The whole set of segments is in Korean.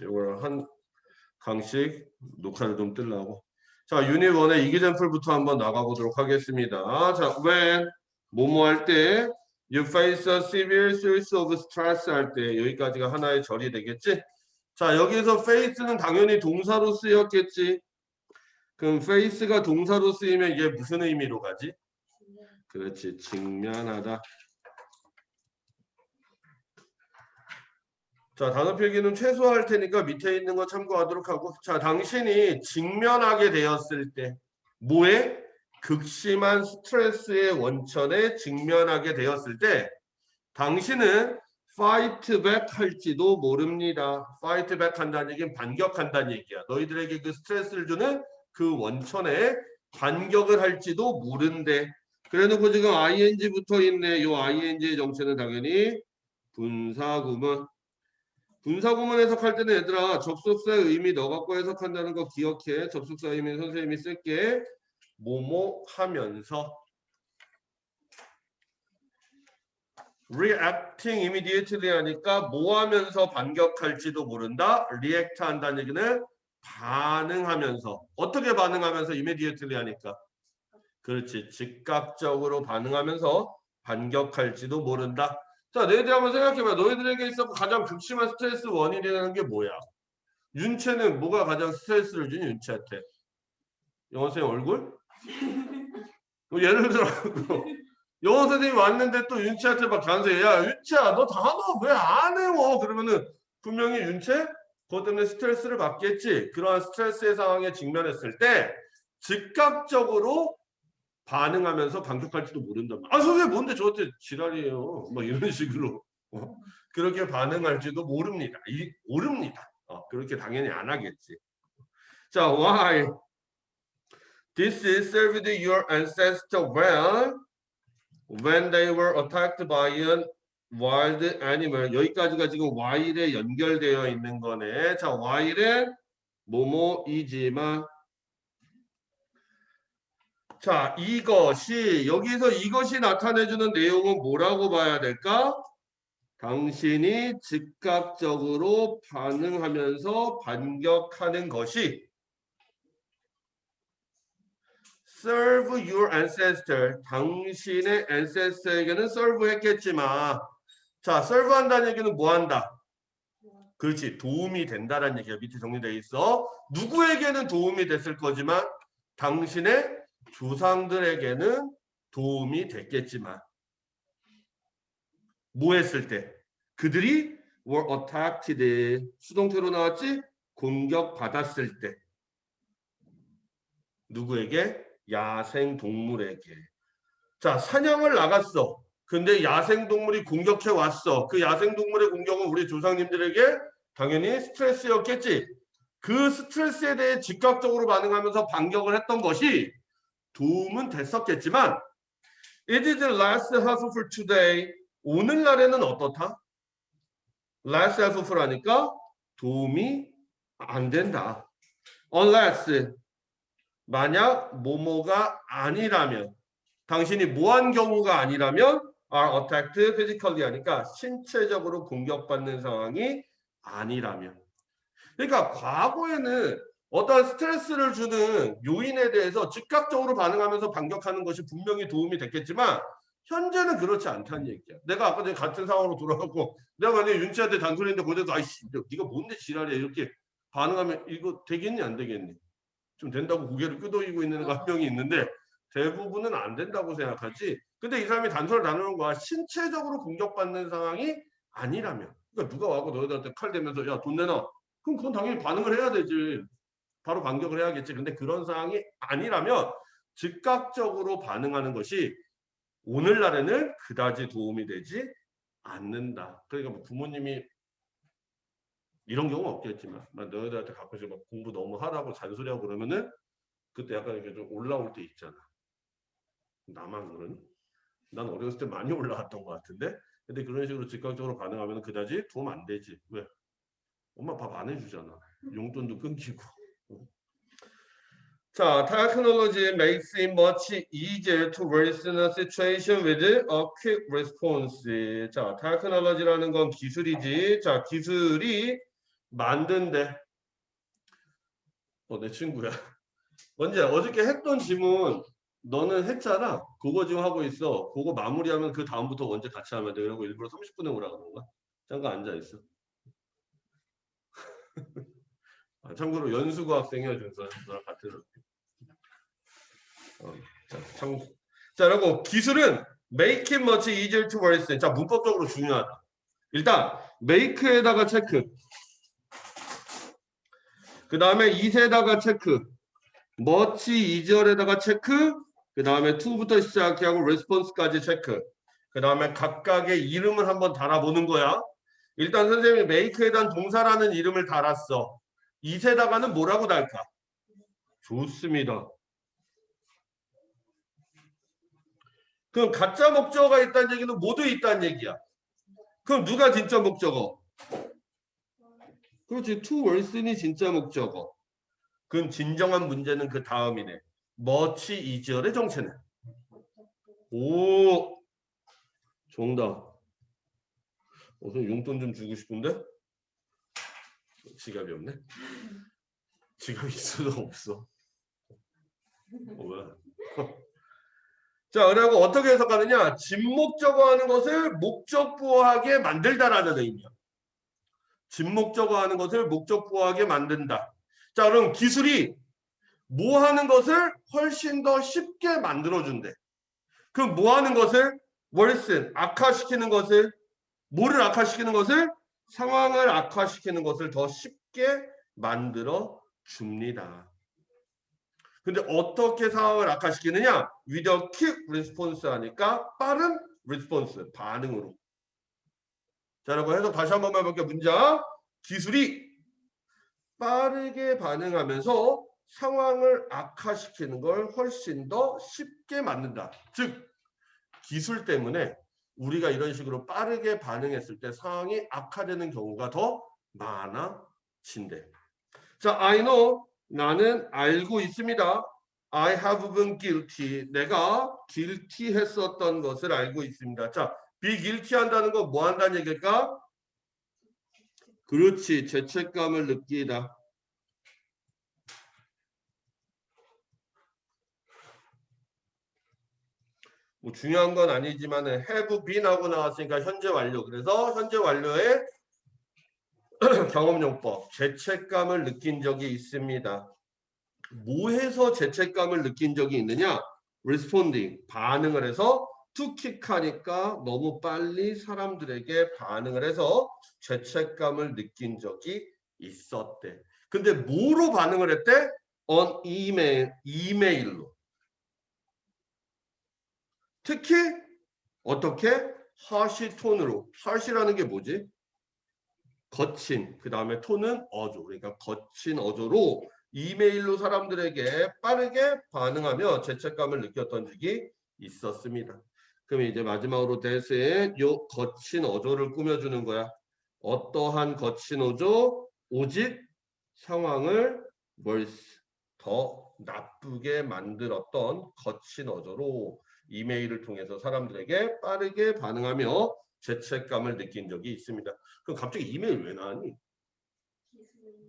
이걸 한 강씩 녹화를 좀 뜨려고. 자, 유닛 1의 이기젠플부터 한번 나가보도록 하겠습니다. 자, when 뭐뭐 할 때 you face a severe series of stress 할 때 여기까지가 하나의 절이 되겠지? 자, 여기서 face는 당연히 동사로 쓰였겠지. 그럼 face가 동사로 쓰이면 이게 무슨 의미로 가지? 그렇지, 직면하다. 자, 단어 필기는 최소화할 테니까 밑에 있는 거 참고하도록 하고. 자, 당신이 직면하게 되었을 때, 뭐에? 극심한 스트레스의 원천에 직면하게 되었을 때, 당신은 fight back 할지도 모릅니다. fight back 한다는 얘기는 반격한다는 얘기야. 너희들에게 그 스트레스를 주는 그 원천에 반격을 할지도 모른대. 그래놓고 지금 ing 붙어 있네. 요 ing의 정체는 당연히 분사구문. 분사구문 해석할 때는 얘들아 접속사의 의미 너 갖고 해석한다는 거 기억해. 접속사 의미 선생님이 쓸게. 뭐뭐 하면서 reacting immediately 하니까 뭐 하면서 반격할지도 모른다. react 한다는 얘기는 반응하면서 어떻게 반응하면서 immediately 하니까 그렇지 즉각적으로 반응하면서 반격할지도 모른다. 자, 너희들 한번 생각해봐. 너희들에게 있어 가장 극심한 스트레스 원인이라는 게 뭐야? 윤채는 뭐가 가장 스트레스를 주니 윤채한테? 영어 선생님 얼굴? 뭐 예를 들어 영어 선생님이 왔는데 또 윤채한테 막 간섭해. 야 윤채야 너 단어 왜안 외워? 그러면은 분명히 윤채 그것 때문에 스트레스를 받겠지. 그러한 스트레스의 상황에 직면했을 때 즉각적으로 반응하면서 반격할지도 모른단 말이야. 아 선생님 뭔데 저한테 지랄이에요. 막 이런 식으로 어? 그렇게 반응할지도 모릅니다. 이, 모릅니다. 어, 그렇게 당연히 안 하겠지. 자, why? This is served your ancestor well when they were attacked by an wild animal. 여기까지가 지금 while에 연결되어 있는 거네. 자, while에 뭐뭐이지만 자, 이것이 여기서 이것이 나타내주는 내용은 뭐라고 봐야 될까? 당신이 즉각적으로 반응하면서 반격하는 것이 serve your ancestor 당신의 ancestor에게는 serve 했겠지만 자, serve 한다는 얘기는 뭐 한다? 그렇지 도움이 된다라는 얘기가 밑에 정리되어 있어 누구에게는 도움이 됐을 거지만 당신의 조상들에게는 도움이 됐겠지만 뭐 했을 때 그들이 were attacked 수동태로 나왔지 공격받았을 때 누구에게? 야생 동물에게. 자 사냥을 나갔어. 근데 야생 동물이 공격해 왔어. 그 야생 동물의 공격은 우리 조상님들에게 당연히 스트레스였겠지. 그 스트레스에 대해 즉각적으로 반응하면서 반격을 했던 것이 도움은 됐었겠지만 It is the last for today. 오늘날에는 어떻다? last half 하니까 도움이 안 된다. Unless 만약 뭐뭐가 아니라면 당신이 뭐한 경우가 아니라면 are attacked physically 하니까 신체적으로 공격받는 상황이 아니라면 그러니까 과거에는 어떠한 스트레스를 주는 요인에 대해서 즉각적으로 반응하면서 반격하는 것이 분명히 도움이 됐겠지만 현재는 그렇지 않다는 얘기야. 내가 아까 전에 같은 상황으로 돌아가고 내가 만약에 윤치한테 단소리인데 거기서 아이씨 네가 뭔데 지랄이야 이렇게 반응하면 이거 되겠니 안 되겠니? 좀 된다고 고개를 끄덕이고 있는 한 명이 있는데 대부분은 안 된다고 생각하지. 근데 이 사람이 단소를 나누는 거야. 신체적으로 공격받는 상황이 아니라면. 그러니까 누가 와고 너희들한테 칼 대면서 야 돈 내놔. 그럼 그건 당연히 반응을 해야 되지. 바로 반격을 해야겠지. 근데 그런 상황이 아니라면 즉각적으로 반응하는 것이 오늘날에는 그다지 도움이 되지 않는다. 그러니까 뭐 부모님이 이런 경우 없겠지만 너희들한테 가끔씩 막 공부 너무 하라고 잔소리하고 그러면은 그때 약간 이렇게 좀 올라올 때 있잖아. 나만 그러니? 난 어렸을 때 많이 올라왔던 것 같은데 근데 그런 식으로 즉각적으로 반응하면 그다지 도움 안 되지. 왜? 엄마 밥 안 해주잖아. 용돈도 끊기고. 자, technology makes it much easier to worsen a situation with a quick response. 자, technology라는 건 기술이지. 자, 기술이 만든대. 어, 내 친구야. 먼저 어저께 했던 지문 너는 했잖아. 그거 지금 하고 있어. 그거 마무리하면 그 다음부터 언제 같이 하면 돼. 이러고 일부러 30분에 오라 그런 거야. 잠깐 앉아 있어. 아, 참고로 연수고 학생이야 준서 너랑 같은. 어, 자, 참. 자, 그리고 기술은 make it much easier to work. 자, 문법적으로 중요하다. 일단 make에다가 체크. 그 다음에 이세다가 체크. much easier에다가 체크. 그 다음에 to부터 시작하고 response까지 체크. 그 다음에 각각의 이름을 한번 달아보는 거야. 일단 선생님이 make에 대한 동사라는 이름을 달았어. 이세다가는 뭐라고 달까? 좋습니다. 그럼 가짜 목적어가 있다는 얘기는 모두 있다는 얘기야. 그럼 누가 진짜 목적어? 그렇지. to worsen이 진짜 목적어. 그럼 진정한 문제는 그 다음이네. much easier의 정체는? 오, 정답. 우선 용돈 좀 주고 싶은데 지갑이 없네. 지갑이 있어도 없어. 어, 왜? 자, 그리고 어떻게 해석하느냐? 진목적어 하는 것을 목적부호하게 만들다라는 의미야. 진목적어 하는 것을 목적부호하게 만든다. 자, 그럼 기술이 뭐 하는 것을 훨씬 더 쉽게 만들어준대. 그럼 뭐 하는 것을? worsen, 악화시키는 것을, 뭐를 악화시키는 것을? 상황을 악화시키는 것을 더 쉽게 만들어 줍니다. 근데 어떻게 상황을 악화시키느냐? with a quick response 하니까 빠른 response, 반응으로. 자, 여러분 해석 다시 한번 해볼게요. 문장. 기술이 빠르게 반응하면서 상황을 악화시키는 걸 훨씬 더 쉽게 만든다. 즉, 기술 때문에 우리가 이런 식으로 빠르게 반응했을 때 상황이 악화되는 경우가 더 많아진대. 자, I know. 나는 알고 있습니다. I have been guilty. 내가 guilty 했었던 것을 알고 있습니다. 자, be guilty 한다는 거뭐 한다는 얘기일까? 그렇지. 죄책감을 느끼다. 뭐 중요한 건 아니지만 have been 하고 나왔으니까 현재 완료. 그래서 현재 완료의 경험용법. 죄책감을 느낀 적이 있습니다. 뭐해서 죄책감을 느낀 적이 있느냐? responding. 반응을 해서 kick하니까 너무 빨리 사람들에게 반응을 해서 죄책감을 느낀 적이 있었대. 근데 뭐로 반응을 했대? on email, 이메일로. 특히 어떻게? harsh 톤으로. harsh라는 게 뭐지? 거친. 그 다음에 톤은 어조. 그러니까 거친 어조로 이메일로 사람들에게 빠르게 반응하며 죄책감을 느꼈던 적이 있었습니다. 그럼 이제 마지막으로 대세에 요 거친 어조를 꾸며주는 거야. 어떠한 거친 어조? 오직 상황을 뭘더 나쁘게 만들었던 거친 어조로 이메일을 통해서 사람들에게 빠르게 반응하며 죄책감을 느낀 적이 있습니다. 그럼 갑자기 이메일 왜 나왔니?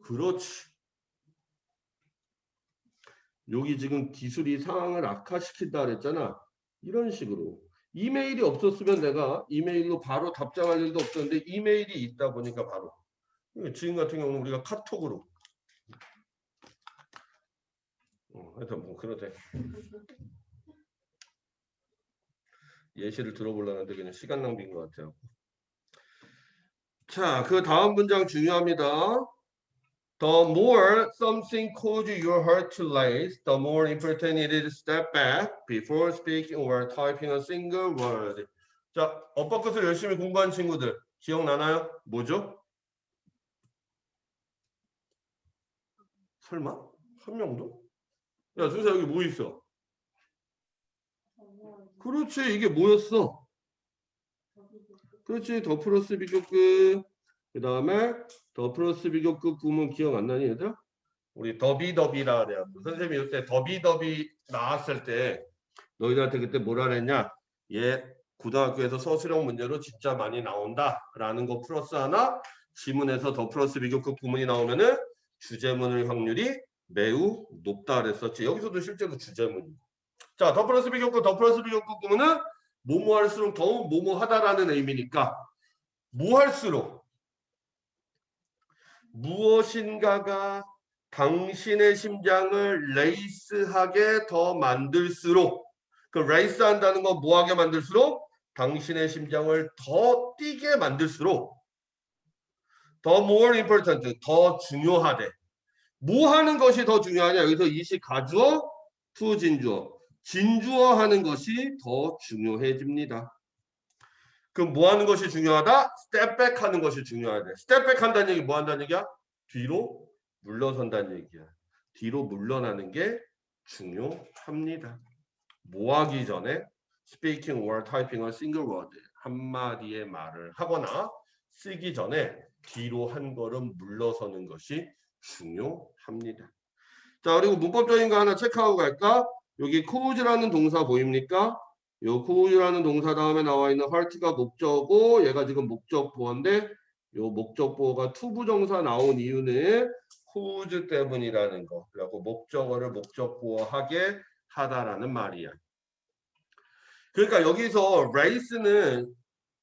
그렇지. 여기 지금 기술이 상황을 악화시킨다 그랬잖아. 이런 식으로. 이메일이 없었으면 내가 이메일로 바로 답장할 일도 없었는데 이메일이 있다 보니까 바로. 지금 같은 경우는 우리가 카톡으로. 어, 하여튼 뭐 그렇대. 예시를 들어보려는데 그냥 시간 낭비인 것 같아요. 자, 그 다음 문장 중요합니다. The more something causes your heart to race, the more important it is to step back before speaking or typing a single word. 자, 엇바끝을 열심히 공부한 친구들 기억나나요? 뭐죠? 설마? 한 명도? 야, 준사 여기 뭐 있어? 그렇지, 이게 뭐였어? 그렇지, 더 플러스 비교급. 그 다음에 더 플러스 비교급 구문 기억 안 나니 얘들아? 우리 더비더비라 그래요. 선생님이 이때 더비더비 나왔을 때 너희들한테 그때 뭐라 그랬냐? 얘 고등학교에서 서술형 문제로 진짜 많이 나온다 라는 거 플러스 하나 지문에서 더 플러스 비교급 구문이 나오면은 주제문일 확률이 매우 높다 그랬었지. 여기서도 실제로 주제문이. 자, 더 플러스 비교급 더 플러스 비교급 구문은 뭐뭐 할수록 더욱 뭐뭐 하다라는 의미니까 뭐 할수록 무엇인가가 당신의 심장을 레이스하게 더 만들수록 그 레이스 한다는 건 뭐하게 만들수록? 당신의 심장을 더 뛰게 만들수록 더 more important 더 중요하대. 뭐 하는 것이 더 중요하냐? 여기서 이시 가주어 투 진주어 진주어 하는 것이 더 중요해집니다 그럼 뭐 하는 것이 중요하다? 스텝백 하는 것이 중요하대 스텝백 한다는 얘기 뭐 한다는 얘기야? 뒤로 물러선다는 얘기야. 뒤로 물러나는 게 중요합니다. 뭐 하기 전에 speaking or typing a single word 한마디의 말을 하거나 쓰기 전에 뒤로 한 걸음 물러서는 것이 중요합니다. 자 그리고 문법적인 거 하나 체크하고 갈까? 여기 cause라는 동사 보입니까? 요 cause라는 동사 다음에 나와 있는 heart가 목적어 얘가 지금 목적보어인데 요 목적보어가 투부정사 나온 이유는 cause 때문이라는 거. 그래갖고 목적어를 목적보어하게 하다라는 말이야. 그러니까 여기서 race는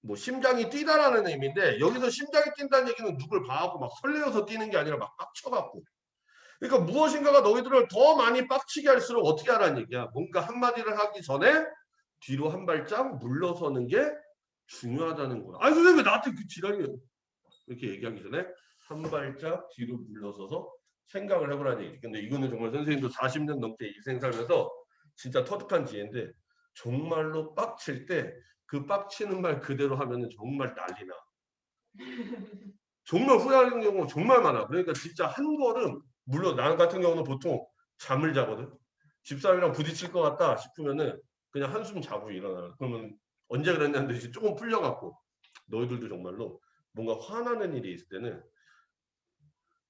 뭐 심장이 뛰다라는 의미인데 여기서 심장이 뛴다는 얘기는 누굴 봐갖고 막 설레어서 뛰는 게 아니라 막 빡쳐갖고. 그러니까 무엇인가가 너희들을 더 많이 빡치게 할수록 어떻게 하라는 얘기야. 뭔가 한마디를 하기 전에 뒤로 한 발짝 물러서는 게 중요하다는 거야. 아니 선생님 왜 나한테 그 지랄이에요. 이렇게 얘기하기 전에 한 발짝 뒤로 물러서서 생각을 해보라는 얘기지. 근데 이거는 정말 선생님도 40년 넘게 인생 살면서 진짜 터득한 지혜인데 정말로 빡칠 때 그 빡치는 말 그대로 하면은 정말 난리나. 정말 후회하는 경우가 정말 많아. 그러니까 진짜 한 걸음 물론 나 같은 경우는 보통 잠을 자거든. 집사람이랑 부딪힐 것 같다 싶으면은 그냥 한숨 자고 일어나. 그러면 언제 그랬냐는데 이제 조금 풀려갖고 너희들도 정말로 뭔가 화나는 일이 있을 때는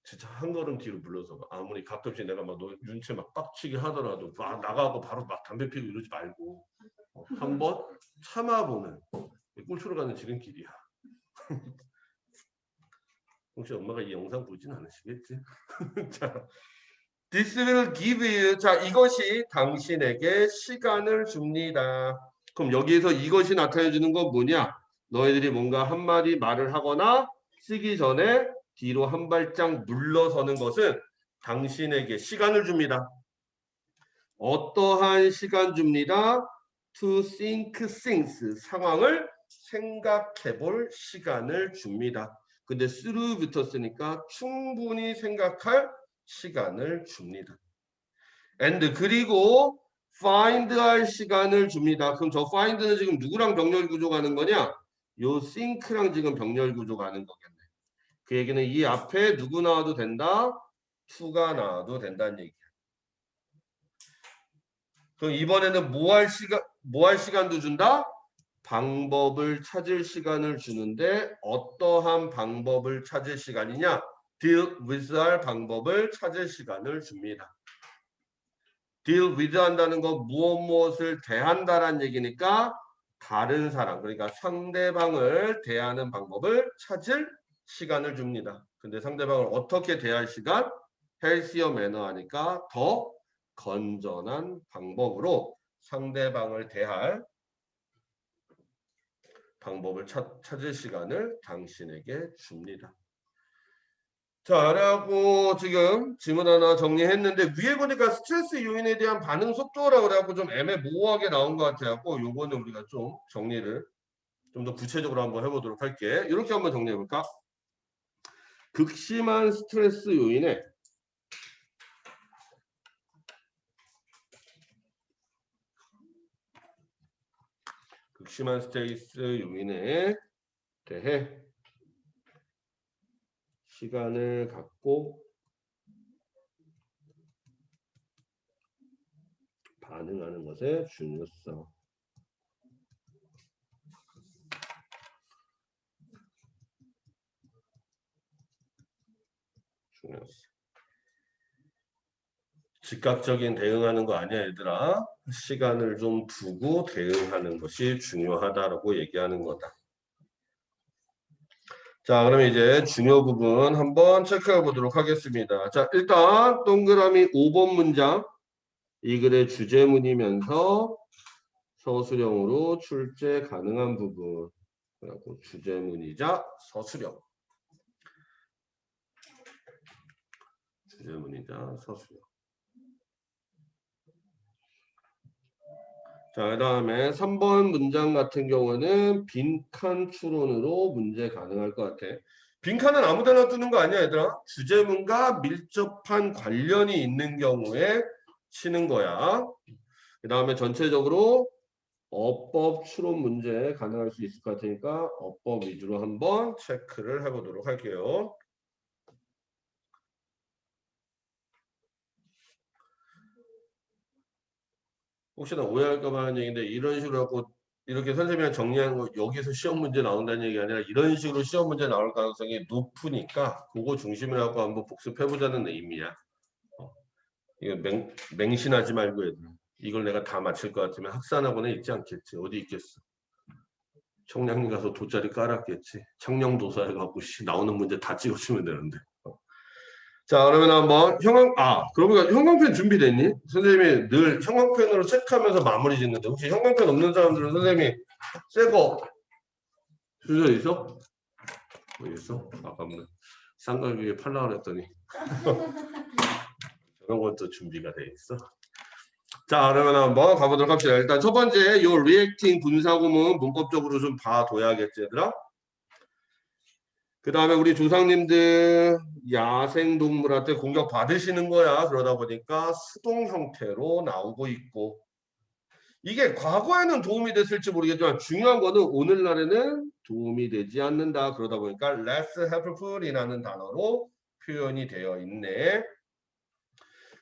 진짜 한 걸음 뒤로 물러서 봐. 아무리 가끔씩 내가 막너 윤채 막 빡치게 하더라도 막 나가고 바로 막 담배 피고 이러지 말고 어, 한번 참아보는 꿀초로 가는 지름길이야. 혹시 엄마가 이 영상 보진 않으시겠지? 자, This will give you 자 이것이 당신에게 시간을 줍니다. 그럼 여기에서 이것이 나타내 주는 건 뭐냐? 너희들이 뭔가 한마디 말을 하거나 쓰기 전에 뒤로 한 발짝 물러서는 것은 당신에게 시간을 줍니다. 어떠한 시간 줍니다. To think things 상황을 생각해 볼 시간을 줍니다. 근데 through 붙었으니까 충분히 생각할 시간을 줍니다. and 그리고 find 할 시간을 줍니다. 그럼 저 find는 지금 누구랑 병렬 구조 가는 거냐? 요 think랑 지금 병렬 구조 가는 거겠네. 그 얘기는 이 앞에 누구 나와도 된다. to가 나와도 된다는 얘기야. 그럼 이번에는 뭐 할 시간 뭐 할 시간도 준다? 방법을 찾을 시간을 주는데 어떠한 방법을 찾을 시간이냐? deal with 할 방법을 찾을 시간을 줍니다. deal with 한다는 건 무엇 무엇을 대한다라는 얘기니까 다른 사람 그러니까 상대방을 대하는 방법을 찾을 시간을 줍니다. 근데 상대방을 어떻게 대할 시간? 헬시어 매너 하니까 더 건전한 방법으로 상대방을 대할 방법을 찾, 찾을 시간을 당신에게 줍니다. 자, 라고 지금 질문 하나 정리했는데 위에 보니까 스트레스 요인에 대한 반응 속도라고 그래갖고 좀 애매모호하게 나온 것 같아갖고 요거는 우리가 좀 정리를 좀 더 구체적으로 한번 해보도록 할게. 이렇게 한번 정리해볼까? 극심한 스트레스 요인에 극심한 스트레스 요인에 대해 시간을 갖고 반응하는 것의 중요성. 중요성. 즉각적인 대응하는 거 아니야, 얘들아. 시간을 좀 두고 대응하는 것이 중요하다라고 얘기하는 거다. 자, 그러면 이제 중요 부분 한번 체크해 보도록 하겠습니다. 자, 일단 동그라미 5번 문장. 이 글의 주제문이면서 서술형으로 출제 가능한 부분. 그리고 주제문이자 서술형. 주제문이자 서술형. 자, 그 다음에 3번 문장 같은 경우는 빈칸 추론으로 문제 가능할 것 같아. 빈칸은 아무데나 뜨는 거 아니야, 얘들아? 주제문과 밀접한 관련이 있는 경우에 치는 거야. 그 다음에 전체적으로 어법 추론 문제 가능할 수 있을 것 같으니까 어법 위주로 한번 체크를 해보도록 할게요. 혹시나 오해할까봐 하는 얘기인데 이런 식으로 하고 이렇게 선생님이 정리한 거 여기서 시험 문제 나온다는 얘기 아니라 이런 식으로 시험 문제 나올 가능성이 높으니까 그거 중심으로 하고 한번 복습해보자는 의미야. 어. 이거 맹, 맹신하지 말고 이걸 내가 다 맞힐 것 같으면 학산학원에 있지 않겠지 어디 있겠어. 청량리 가서 돗자리 깔았겠지. 청량도사에 가고 씨, 나오는 문제 다 찍어주면 되는데. 어. 자 그러면 한번 형광 아 그러면 형광펜 준비됐니? 선생님이 늘 형광펜으로 체크하면서 마무리 짓는데 혹시 형광펜 없는 사람들은 선생님이 새거 주저 있어? 어디 있어? 아깝네 쌍갈비에 팔라 그랬더니 저런 것도 준비가 돼 있어 자 그러면 한번 가보도록 합시다 일단 첫 번째 요 리액팅 분사구문 문법적으로 좀 봐둬야겠지 얘들아 그 다음에 우리 조상님들 야생동물한테 공격 받으시는 거야. 그러다 보니까 수동 형태로 나오고 있고 이게 과거에는 도움이 됐을지 모르겠지만 중요한 거는 오늘날에는 도움이 되지 않는다. 그러다 보니까 less helpful이라는 단어로 표현이 되어 있네.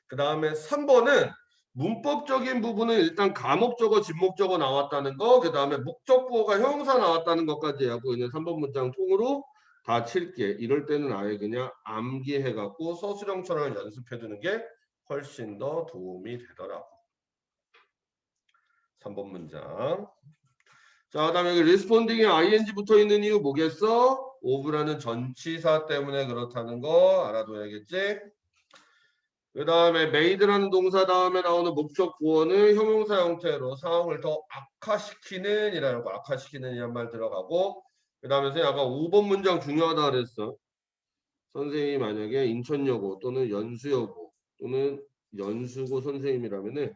그 다음에 3번은 문법적인 부분은 일단 가목적어, 진목적어 나왔다는 거, 그 다음에 목적보호가 형용사 나왔다는 것까지 하고 있는 3번 문장 통으로 다 칠게. 이럴 때는 아예 그냥 암기해갖고 서술형처럼 연습해두는 게 훨씬 더 도움이 되더라고. 3번 문장. 자, 그다음에 여기 리스폰딩에 ing 붙어 있는 이유 뭐겠어? 오브라는 전치사 때문에 그렇다는 거 알아둬야겠지? 그 다음에 made라는 동사 다음에 나오는 목적 구어는 형용사 형태로 상황을 더 악화시키는 이라는 거 악화시키는 이란 말 들어가고 그 다음에 선생님 아까 5번 문장 중요하다 그랬어. 선생님이 만약에 인천여고 또는 연수여고 또는 연수고 선생님이라면은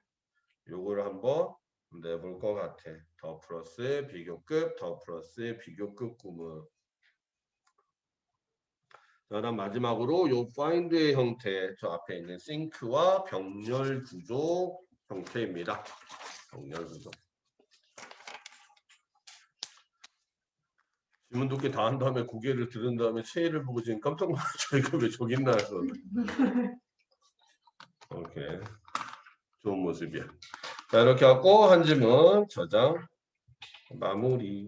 요거를 한번 내볼 것 같아. 더 플러스 비교급, 더 플러스 비교급 구문. 자, 그다음 마지막으로 요 find의 형태, 저 앞에 있는 sink와 병렬 구조 형태입니다. 병렬 구조. 질문 돕기 다한 다음에 고개를 들은 다음에 체이를 보고 지금 깜짝 놀랐죠. 이거 왜 저기 있나 해서. 오케이. 좋은 모습이야. 자, 이렇게 하고 한 질문 저장 마무리.